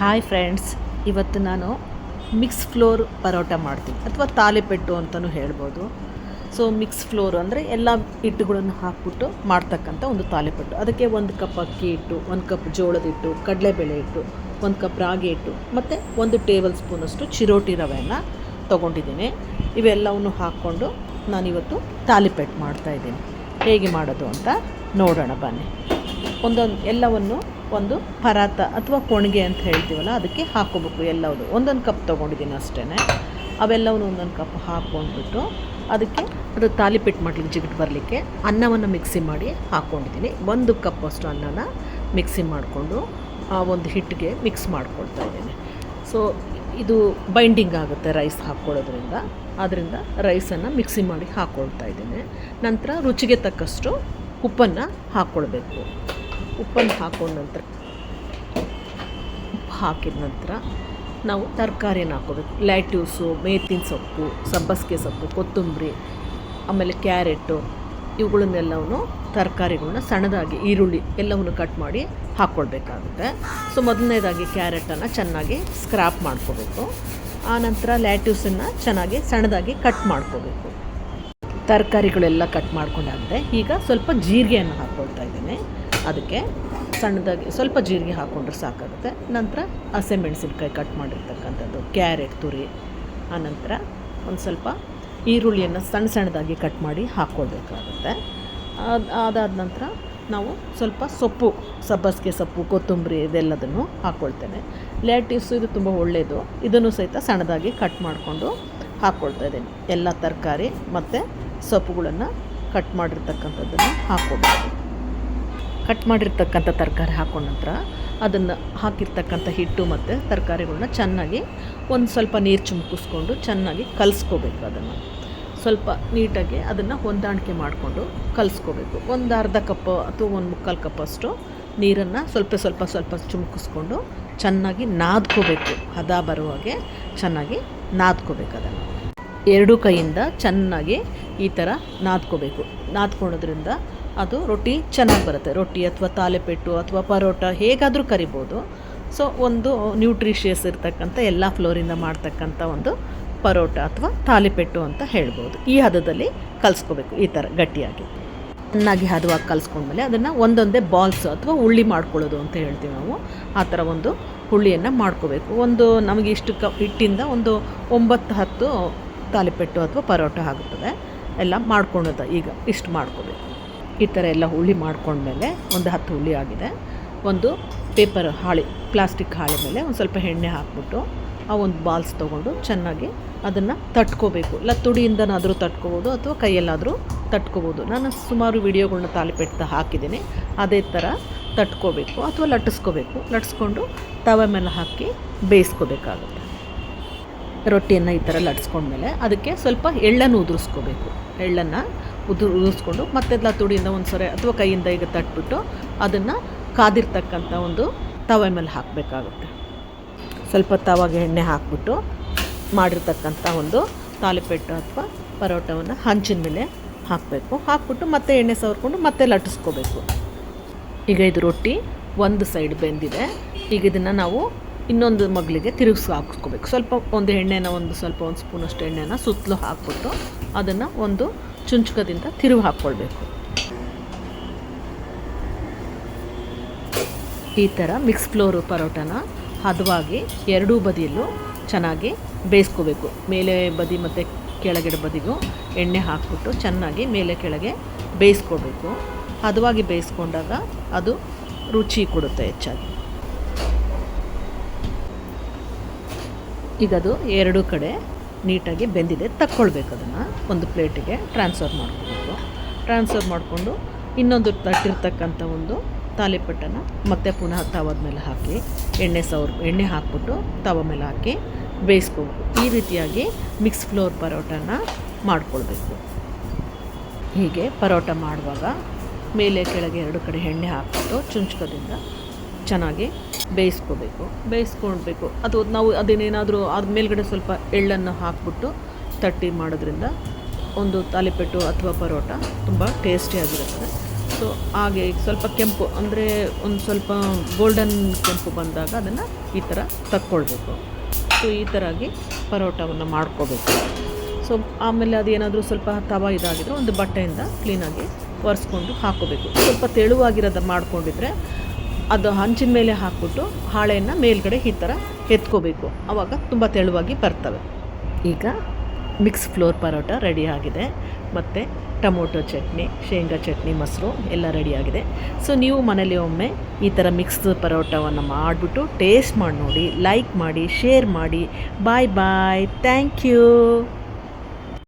Hi friends ಇವತ್ತು ನಾನು mix floor paratha ಮಾಡ್ತೀನಿ. ಅಥವಾ ತಾಲಿಪೆಟ್ಟು ಅಂತಲೂ ಹೇಳ್ಬೋದು. ಸೊ ಮಿಕ್ಸ್ ಫ್ಲೋರ್ ಅಂದರೆ ಎಲ್ಲ ಹಿಟ್ಟುಗಳನ್ನು ಹಾಕ್ಬಿಟ್ಟು ಮಾಡ್ತಕ್ಕಂಥ ಒಂದು ತಾಲಿಪೆಟ್ಟು ಅದಕ್ಕೆ ಒಂದು ಕಪ್ ಅಕ್ಕಿ ಹಿಟ್ಟು, ಒಂದು ಕಪ್ ಜೋಳದ ಹಿಟ್ಟು, ಕಡಲೆಬೇಳೆ ಹಿಟ್ಟು, ಒಂದು ಕಪ್ ರಾಗಿ ಹಿಟ್ಟು, ಮತ್ತು ಒಂದು ಟೇಬಲ್ ಸ್ಪೂನಷ್ಟು ಚಿರೋಟಿ ರವೆಯನ್ನು ತೊಗೊಂಡಿದ್ದೀನಿ. ಇವೆಲ್ಲವನ್ನು ಹಾಕ್ಕೊಂಡು ನಾನಿವತ್ತು ತಾಲಿಪೆಟ್ಟು ಮಾಡ್ತಾಯಿದ್ದೀನಿ ಹೇಗೆ ಮಾಡೋದು ಅಂತ ನೋಡೋಣ ಬನ್ನಿ. ಒಂದೊಂದು ಎಲ್ಲವನ್ನು ಒಂದು ಪರಾತ ಅಥವಾ ಕೊಣಿಗೆ ಅಂತ ಹೇಳ್ತೀವಲ್ಲ, ಅದಕ್ಕೆ ಹಾಕೋಬೇಕು ಎಲ್ಲವೂ ಒಂದೊಂದು ಕಪ್ ತೊಗೊಂಡಿದ್ದೀನಿ ಅಷ್ಟೇ ಅವೆಲ್ಲವನ್ನು ಒಂದೊಂದು ಕಪ್ ಹಾಕ್ಕೊಂಡ್ಬಿಟ್ಟು ಅದಕ್ಕೆ ಅದು ತಾಲಿಪಿಟ್ಟು ಮಾಡ್ಲಿಕ್ಕೆ, ಜಿಗಿಟ್ ಬರಲಿಕ್ಕೆ ಅನ್ನವನ್ನು ಮಿಕ್ಸಿ ಮಾಡಿ ಹಾಕ್ಕೊಂಡಿದ್ದೀನಿ. ಒಂದು ಕಪ್ ಅಷ್ಟು ಅನ್ನನ ಮಿಕ್ಸಿ ಮಾಡಿಕೊಂಡು ಆ ಒಂದು ಹಿಟ್ಟಿಗೆ ಮಿಕ್ಸ್ ಮಾಡ್ಕೊಳ್ತಾ ಇದ್ದೀನಿ. ಸೊ ಇದು ಬೈಂಡಿಂಗ್ ಆಗುತ್ತೆ ರೈಸ್ ಹಾಕ್ಕೊಳ್ಳೋದ್ರಿಂದ. ಆದ್ದರಿಂದ ರೈಸನ್ನು ಮಿಕ್ಸಿ ಮಾಡಿ ಹಾಕ್ಕೊಳ್ತಾ ಇದ್ದೀನಿ. ನಂತರ ರುಚಿಗೆ ತಕ್ಕಷ್ಟು ಉಪ್ಪನ್ನು ಹಾಕ್ಕೊಳ್ಬೇಕು. ಉಪ್ಪನ್ನು ಹಾಕೊಂಡ ನಂತರ, ಉಪ್ಪು ಹಾಕಿದ ನಂತರ ನಾವು ತರಕಾರಿಯನ್ನು ಹಾಕೋಬೇಕು ಲ್ಯಾಟ್ಯೂಸು ಮೇತಿನ ಸೊಪ್ಪು, ಸಬ್ಬಸಿಗೆ ಸೊಪ್ಪು, ಕೊತ್ತಂಬರಿ, ಆಮೇಲೆ ಕ್ಯಾರೆಟು, ಇವುಗಳನ್ನೆಲ್ಲವನ್ನು ತರಕಾರಿಗಳನ್ನ ಸಣ್ಣದಾಗಿ ಈರುಳ್ಳಿ ಎಲ್ಲವನ್ನು ಕಟ್ ಮಾಡಿ ಹಾಕ್ಕೊಳ್ಬೇಕಾಗುತ್ತೆ. ಸೊ, ಮೊದಲನೇದಾಗಿ ಕ್ಯಾರೆಟನ್ನು ಚೆನ್ನಾಗಿ ಸ್ಕ್ರಾಪ್ ಮಾಡ್ಕೋಬೇಕು. ಆನಂತರ ಲ್ಯಾಟ್ಯೂಸನ್ನು ಚೆನ್ನಾಗಿ ಸಣ್ಣದಾಗಿ ಕಟ್ ಮಾಡ್ಕೋಬೇಕು. ತರಕಾರಿಗಳೆಲ್ಲ ಕಟ್ ಮಾಡ್ಕೊಂಡಾಗಿದೆ ಈಗ ಸ್ವಲ್ಪ ಜೀರಿಗೆಯನ್ನು ಹಾಕ್ಕೊಳ್ತಾ ಇದ್ದೀನಿ. ಅದಕ್ಕೆ ಸಣ್ಣದಾಗಿ ಸ್ವಲ್ಪ ಜೀರಿಗೆ ಹಾಕ್ಕೊಂಡ್ರೆ ಸಾಕಾಗುತ್ತೆ. ನಂತರ ಹಸಿಮೆಣಸಿನ್ಕಾಯಿ ಕಟ್ ಮಾಡಿರ್ತಕ್ಕಂಥದ್ದು, ಕ್ಯಾರೆಟ್, ತುರಿ, ಆನಂತರ ಒಂದು ಸ್ವಲ್ಪ ಈರುಳ್ಳಿಯನ್ನು ಸಣ್ಣ ಸಣ್ಣದಾಗಿ ಕಟ್ ಮಾಡಿ ಹಾಕ್ಕೊಳ್ಬೇಕಾಗುತ್ತೆ ಅದು ಅದಾದ ನಂತರ ನಾವು ಸ್ವಲ್ಪ ಸೊಪ್ಪು, ಸಬ್ಬಸಿಗೆ ಸೊಪ್ಪು, ಕೊತ್ತಂಬರಿ ಇದೆಲ್ಲದನ್ನು ಹಾಕ್ಕೊಳ್ತೇನೆ ಲ್ಯಾಟಿಸ್ ಇದು ತುಂಬ ಒಳ್ಳೆಯದು ಇದನ್ನು ಸಹಿತ ಸಣ್ಣದಾಗಿ ಕಟ್ ಮಾಡಿಕೊಂಡು ಹಾಕ್ಕೊಳ್ತಾ ಇದ್ದೀನಿ. ಎಲ್ಲ ತರಕಾರಿ ಮತ್ತು ಸೊಪ್ಪುಗಳನ್ನು ಕಟ್ ಮಾಡಿರ್ತಕ್ಕಂಥದ್ದನ್ನು ಹಾಕ್ಕೊಳ್ಬೇಕು ಕಟ್ ಮಾಡಿರ್ತಕ್ಕಂಥ ತರಕಾರಿ ಹಾಕೊಂಡ ನಂತರ ಅದನ್ನು ಹಾಕಿರ್ತಕ್ಕಂಥ ಹಿಟ್ಟು ಮತ್ತು ತರಕಾರಿಗಳನ್ನ ಚೆನ್ನಾಗಿ ಒಂದು ಸ್ವಲ್ಪ ನೀರು ಚುಮ್ಕಿಸ್ಕೊಂಡು ಚೆನ್ನಾಗಿ ಕಲಿಸ್ಕೋಬೇಕು ಅದನ್ನು. ಸ್ವಲ್ಪ ನೀಟಾಗಿ ಅದನ್ನು ಹೊಂದಾಣಿಕೆ ಮಾಡಿಕೊಂಡು ಕಲಿಸ್ಕೋಬೇಕು. ಒಂದು ಅರ್ಧ ಕಪ್ ಅಥವಾ ಒಂದು ಮುಕ್ಕಾಲು ಕಪ್ಪಷ್ಟು ನೀರನ್ನು ಸ್ವಲ್ಪ ಸ್ವಲ್ಪ ಸ್ವಲ್ಪ ಚುಮ್ಕಿಸ್ಕೊಂಡು ಚೆನ್ನಾಗಿ ನಾದ್ಕೋಬೇಕು. ಹದ ಬರುವಾಗೆ ಚೆನ್ನಾಗಿ ನಾದ್ಕೋಬೇಕು ಅದನ್ನು. ಎರಡೂ ಕೈಯಿಂದ ಚೆನ್ನಾಗಿ ಈ ಥರ ನಾದ್ಕೋಬೇಕು. ನಾದ್ಕೊಳೋದ್ರಿಂದ ಅದು ರೊಟ್ಟಿ ಚೆನ್ನಾಗಿ ಬರುತ್ತೆ. ರೊಟ್ಟಿ ಅಥವಾ ತಾಲೆಪೆಟ್ಟು ಅಥವಾ ಪರೋಟ ಹೇಗಾದರೂ ಕರಿಬೋದು. ಸೊ ಒಂದು ನ್ಯೂಟ್ರಿಷಿಯಸ್ ಇರ್ತಕ್ಕಂಥ ಎಲ್ಲ ಫ್ಲೋರಿಂದ ಮಾಡ್ತಕ್ಕಂಥ ಒಂದು ಪರೋಟ ಅಥವಾ ತಾಲಿಪೆಟ್ಟು ಅಂತ ಹೇಳ್ಬೋದು. ಈ ಹದದಲ್ಲಿ ಕಲಿಸ್ಕೋಬೇಕು, ಈ ಥರ ಗಟ್ಟಿಯಾಗಿ. ಚೆನ್ನಾಗಿ ಹದವಾಗಿ ಕಲಿಸ್ಕೊಂಡ್ಮೇಲೆ ಅದನ್ನು ಒಂದೊಂದೇ ಬಾಲ್ಸ್ ಅಥವಾ ಉಳ್ಳಿ ಮಾಡ್ಕೊಳ್ಳೋದು ಅಂತ ಹೇಳ್ತೀವಿ ನಾವು. ಆ ಥರ ಒಂದು ಹುಳ್ಳಿಯನ್ನು ಮಾಡ್ಕೋಬೇಕು. ಒಂದು ನಮಗೆ ಇಷ್ಟು ಕ ಹಿಟ್ಟಿಂದ ಒಂದು ಒಂಬತ್ತು ಹತ್ತು ತಾಲಿಪೆಟ್ಟು ಅಥವಾ ಪರೋಟ ಆಗುತ್ತದೆ. ಎಲ್ಲ ಮಾಡ್ಕೊಳೋದು ಈಗ ಇಷ್ಟು ಮಾಡ್ಕೋಬೇಕು. ಈ ಥರ ಎಲ್ಲ ಹುಳಿ ಮಾಡ್ಕೊಂಡ್ಮೇಲೆ ಒಂದು ಹತ್ತು ಹುಳಿ ಆಗಿದೆ. ಒಂದು ಪೇಪರ್ ಹಾಳೆ, ಪ್ಲಾಸ್ಟಿಕ್ ಹಾಳೆ ಮೇಲೆ ಒಂದು ಸ್ವಲ್ಪ ಎಣ್ಣೆ ಹಾಕ್ಬಿಟ್ಟು ಆ ಒಂದು ಬಾಲ್ಸ್ ತೊಗೊಂಡು ಚೆನ್ನಾಗಿ ಅದನ್ನು ತಟ್ಕೋಬೇಕು. ಇಲ್ಲ ತುಡಿಯಿಂದನಾದರೂ ತಟ್ಕೋಬೋದು ಅಥವಾ ಕೈಯಲ್ಲಾದರೂ ತಟ್ಕೋಬೋದು. ನಾನು ಸುಮಾರು ವಿಡಿಯೋಗಳ್ನ ತಾಲಿಪೆಟ್ಟು ಹಾಕಿದ್ದೀನಿ. ಅದೇ ಥರ ತಟ್ಕೋಬೇಕು ಅಥವಾ ಲಟ್ಟಿಸ್ಕೋಬೇಕು. ಲಟ್ಸ್ಕೊಂಡು ತವೆ ಮೇಲೆ ಹಾಕಿ ಬೇಯಿಸ್ಕೋಬೇಕಾಗುತ್ತೆ. ರೊಟ್ಟಿಯನ್ನು ಈ ಥರ ಲಟ್ಸ್ಕೊಂಡ್ಮೇಲೆ ಅದಕ್ಕೆ ಸ್ವಲ್ಪ ಎಳ್ಳನ್ನು ಉದುರಿಸ್ಕೋಬೇಕು. ಎಳ್ಳನ್ನು ಉದು, ಉದುರಿಸ್ಕೊಂಡು ಮತ್ತೆಲ್ಲ ತುಡಿಯಿಂದ ಒಂದು ಸರಿ ಅಥವಾ ಕೈಯಿಂದ ಈಗ ತಟ್ಬಿಟ್ಟು ಅದನ್ನು ಕಾದಿರ್ತಕ್ಕಂಥ ಒಂದು ತವೆ ಮೇಲೆ ಹಾಕಬೇಕಾಗುತ್ತೆ. ಸ್ವಲ್ಪ ತವಾಗೆ ಎಣ್ಣೆ ಹಾಕ್ಬಿಟ್ಟು ಮಾಡಿರ್ತಕ್ಕಂಥ ಒಂದು ತಾಲಿಪೆಟ್ಟು ಅಥವಾ ಪರೋಟವನ್ನು ಹಂಚಿನ ಮೇಲೆ ಹಾಕಬೇಕು. ಹಾಕ್ಬಿಟ್ಟು ಮತ್ತೆ ಎಣ್ಣೆ ಸವರ್ಕೊಂಡು ಮತ್ತೆ ಲಟ್ಟಿಸ್ಕೋಬೇಕು. ಈಗ ಇದು ರೊಟ್ಟಿ ಒಂದು ಸೈಡ್ ಬೆಂದಿದೆ. ಈಗ ಇದನ್ನು ನಾವು ಇನ್ನೊಂದು ಮಗಳಿಗೆ ತಿರುಗಿಸಿ ಹಾಕಿಸ್ಕೋಬೇಕು. ಸ್ವಲ್ಪ ಒಂದು ಎಣ್ಣೆನ ಒಂದು, ಸ್ವಲ್ಪ ಒಂದು ಸ್ಪೂನಷ್ಟು ಎಣ್ಣೆನ ಸುತ್ತಲೂ ಹಾಕ್ಬಿಟ್ಟು ಅದನ್ನು ಒಂದು ಚುಂಚುಕದಿಂದ ತಿರುವು ಹಾಕ್ಕೊಳ್ಬೇಕು. ಈ ಥರ ಮಿಕ್ಸ್ ಫ್ಲೋರ್ ಪರೋಟನ ಹದವಾಗಿ ಎರಡೂ ಬದಿಯಲ್ಲೂ ಚೆನ್ನಾಗಿ ಬೇಯಿಸ್ಕೋಬೇಕು. ಮೇಲೆ ಬದಿ ಮತ್ತು ಕೆಳಗಡೆ ಬದಿಗೂ ಎಣ್ಣೆ ಹಾಕ್ಬಿಟ್ಟು ಚೆನ್ನಾಗಿ ಮೇಲೆ ಕೆಳಗೆ ಬೇಯಿಸ್ಕೋಬೇಕು. ಹದವಾಗಿ ಬೇಯಿಸ್ಕೊಂಡಾಗ ಅದು ರುಚಿ ಕೊಡುತ್ತೆ ಹೆಚ್ಚಾಗಿ. ಈಗ ಅದು ಎರಡೂ ಕಡೆ ನೀಟಾಗಿ ಬೆಂದಿದೆ, ತಕ್ಕೊಳ್ಬೇಕು ಅದನ್ನು. ಒಂದು ಪ್ಲೇಟಿಗೆ ಟ್ರಾನ್ಸ್ಫರ್ ಮಾಡ್ಕೋಬೇಕು. ಟ್ರಾನ್ಸ್ಫರ್ ಮಾಡಿಕೊಂಡು ಇನ್ನೊಂದು ತಟ್ಟಿರ್ತಕ್ಕಂಥ ಒಂದು ತಾಲಿಪಟ್ಟನ್ನು ಮತ್ತೆ ಪುನಃ ತವದ ಮೇಲೆ ಹಾಕಿ, ಎಣ್ಣೆ ಸೌರ್ ಎಣ್ಣೆ ಹಾಕ್ಬಿಟ್ಟು ತವ ಮೇಲೆ ಹಾಕಿ ಬೇಯಿಸ್ಕೋಬೇಕು. ಈ ರೀತಿಯಾಗಿ ಮಿಕ್ಸ್ ಫ್ಲೋರ್ ಪರೋಟನ ಮಾಡ್ಕೊಳ್ಬೇಕು. ಹೀಗೆ ಪರೋಟ ಮಾಡುವಾಗ ಮೇಲೆ ಕೆಳಗೆ ಎರಡು ಕಡೆ ಎಣ್ಣೆ ಹಾಕ್ಬಿಟ್ಟು ಚುಂಚ್ಕದಿಂದ ಚೆನ್ನಾಗಿ ಬೇಯಿಸ್ಕೋಬೇಕು. ಬೇಯಿಸ್ಕೊಳ್ಬೇಕು. ಅದು ನಾವು ಅದನ್ನೇನಾದರೂ ಅದ್ರ ಮೇಲ್ಗಡೆ ಸ್ವಲ್ಪ ಎಳ್ಳನ್ನು ಹಾಕ್ಬಿಟ್ಟು ತಟ್ಟಿ ಮಾಡೋದ್ರಿಂದ ಒಂದು ತಾಲಿಪೆಟ್ಟು ಅಥವಾ ಪರೋಟ ತುಂಬ ಟೇಸ್ಟಿಯಾಗಿರುತ್ತದೆ ಸೊ, ಹಾಗೆ ಸ್ವಲ್ಪ ಕೆಂಪು, ಅಂದರೆ ಒಂದು ಸ್ವಲ್ಪ ಗೋಲ್ಡನ್ ಕೆಂಪು ಬಂದಾಗ ಅದನ್ನು ಈ ಥರ ತಕ್ಕೊಳ್ಬೇಕು. ಸೊ, ಈ ಥರ ಆಗಿ ಪರೋಟವನ್ನು ಮಾಡ್ಕೋಬೇಕು. ಸೊ, ಆಮೇಲೆ ಅದೇನಾದರೂ ಸ್ವಲ್ಪ ತವ ಇದಾಗಿದ್ರೆ ಒಂದು ಬಟ್ಟೆಯಿಂದ ಕ್ಲೀನಾಗಿ ಒರೆಸ್ಕೊಂಡು ಹಾಕೋಬೇಕು ಸ್ವಲ್ಪ ತೆಳುವಾಗಿರೋದು ಮಾಡ್ಕೊಂಡಿದ್ರೆ ಅದು ಹಂಚಿನ ಮೇಲೆ ಹಾಕ್ಬಿಟ್ಟು ಹಾಳೆಯನ್ನು ಮೇಲ್ಗಡೆ ಈ ಥರ ಎತ್ಕೋಬೇಕು. ಆವಾಗ ತುಂಬ ತೆಳುವಾಗಿ ಬರ್ತವೆ. ಈಗ ಮಿಕ್ಸ್ ಫ್ಲೋರ್ ಪರೋಟ ರೆಡಿ ಆಗಿದೆ. ಮತ್ತು ಟೊಮೊಟೊ ಚಟ್ನಿ, ಶೇಂಗಾ ಚಟ್ನಿ, ಮೊಸರು ಎಲ್ಲ ರೆಡಿಯಾಗಿದೆ ಸೊ ನೀವು ಮನೇಲಿ ಒಮ್ಮೆ ಈ ಥರ ಮಿಕ್ಸ್ ಪರೋಟವನ್ನು ಮಾಡಿಬಿಟ್ಟು ಟೇಸ್ಟ್ ಮಾಡಿ ನೋಡಿ ಲೈಕ್ ಮಾಡಿ ಶೇರ್ ಮಾಡಿ. ಬಾಯ್ ಬಾಯ್ ಥ್ಯಾಂಕ್ ಯು